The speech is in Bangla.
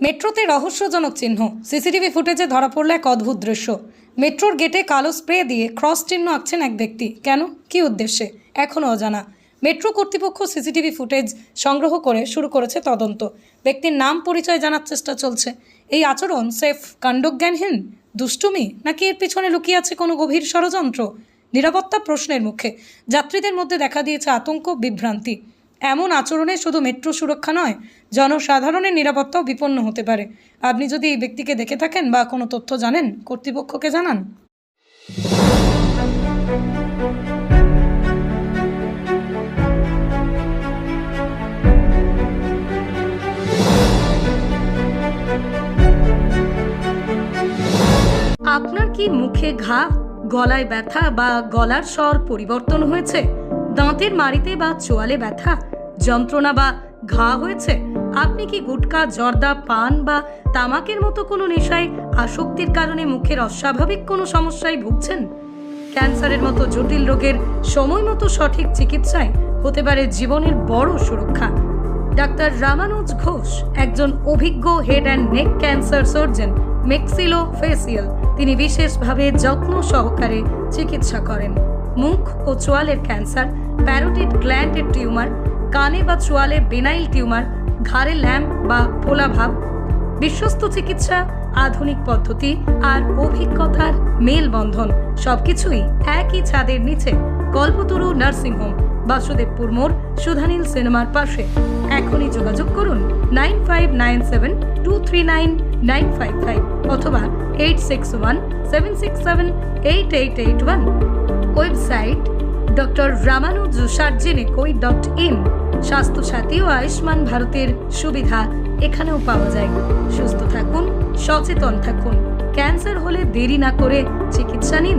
মেট্রোতে রহস্যজনক চিহ্ন। সিসিটিভি ফুটেজে ধরা পড়ল এক অদ্ভুত দৃশ্য। মেট্রোর গেটে কালো স্প্রে দিয়ে ক্রস চিহ্ন আঁকছেন এক ব্যক্তি। কেন? কী উদ্দেশ্যে? এখনও অজানা। মেট্রো কর্তৃপক্ষ সিসিটিভি ফুটেজ সংগ্রহ করে শুরু করেছে তদন্ত। ব্যক্তির নাম পরিচয় জানার চেষ্টা চলছে। এই আচরণ সেফ কাণ্ডজ্ঞানহীন, দুষ্টুমি, নাকি এর পিছনে লুকিয়ে আছে কোনো গভীর ষড়যন্ত্র? নিরাপত্তা প্রশ্নের মুখে। যাত্রীদের মধ্যে দেখা দিয়েছে আতঙ্ক, বিভ্রান্তি। এমন আচরণে শুধু মেট্রো সুরক্ষা নয়, জনসাধারণের নিরাপত্তাও বিপন্ন হতে পারে। আপনি যদি এই ব্যক্তিকে দেখে থাকেন বা কোনো তথ্য জানেন, কর্তৃপক্ষকে জানান। আপনার কি মুখে ঘা, গলায় ব্যথা বা গলার স্বর পরিবর্তন হয়েছে? দাঁতের মাড়িতে বা চোয়ালে ব্যথা, যন্ত্রণা বা ঘা হয়েছে, আপনি কি গুটকা, জর্দা, পান বা তামাকের মতো কোনো নেশায় আসক্তির কারণে মুখের অস্বাভাবিক কোনো সমস্যায় ভুগছেন? ক্যান্সারের মতো জটিল রোগের সময় মতো সঠিক চিকিৎসায় হতে পারে জীবনের বড় সুরক্ষা। ডাক্তার রামানুজ ঘোষ, একজন অভিজ্ঞ head and neck cancer surgeon maxillofacial তিনি বিশেষভাবে যত্ন সহকারে চিকিৎসা করেন। মুখ ও চোয়ালের ক্যান্সার প্যারোটিড গ্ল্যান্ডের টিউমার, কানে বা চোয়ালে বেনাইল টিউমার, ঘাড়ে ল্যাম্প বা ফোলাভাব বিশ্বস্ত চিকিৎসা, আধুনিক পদ্ধতি আর অভিজ্ঞতার মেলবন্ধন সবকিছুই একই ছাদের নিচে, কল্পতরু নার্সিং হোম, বাসুদেবপুর মোড়, সুধানীল সিনেমার পাশে। এখনই যোগাযোগ করুন nine five nine seven two three nine nine five five অথবা eight six one seven six seven eight eight eight one. Website doctor Ramanuj সার্জেনিকোই dot in, Swasthya Sathi ও আয়ুষ্মান ভারতের সুবিধা এখানেও পাওয়া যায়। সুস্থ থাকুন, সচেতন থাকুন। ক্যান্সার হলে দেরি না করে চিকিৎসা নিন।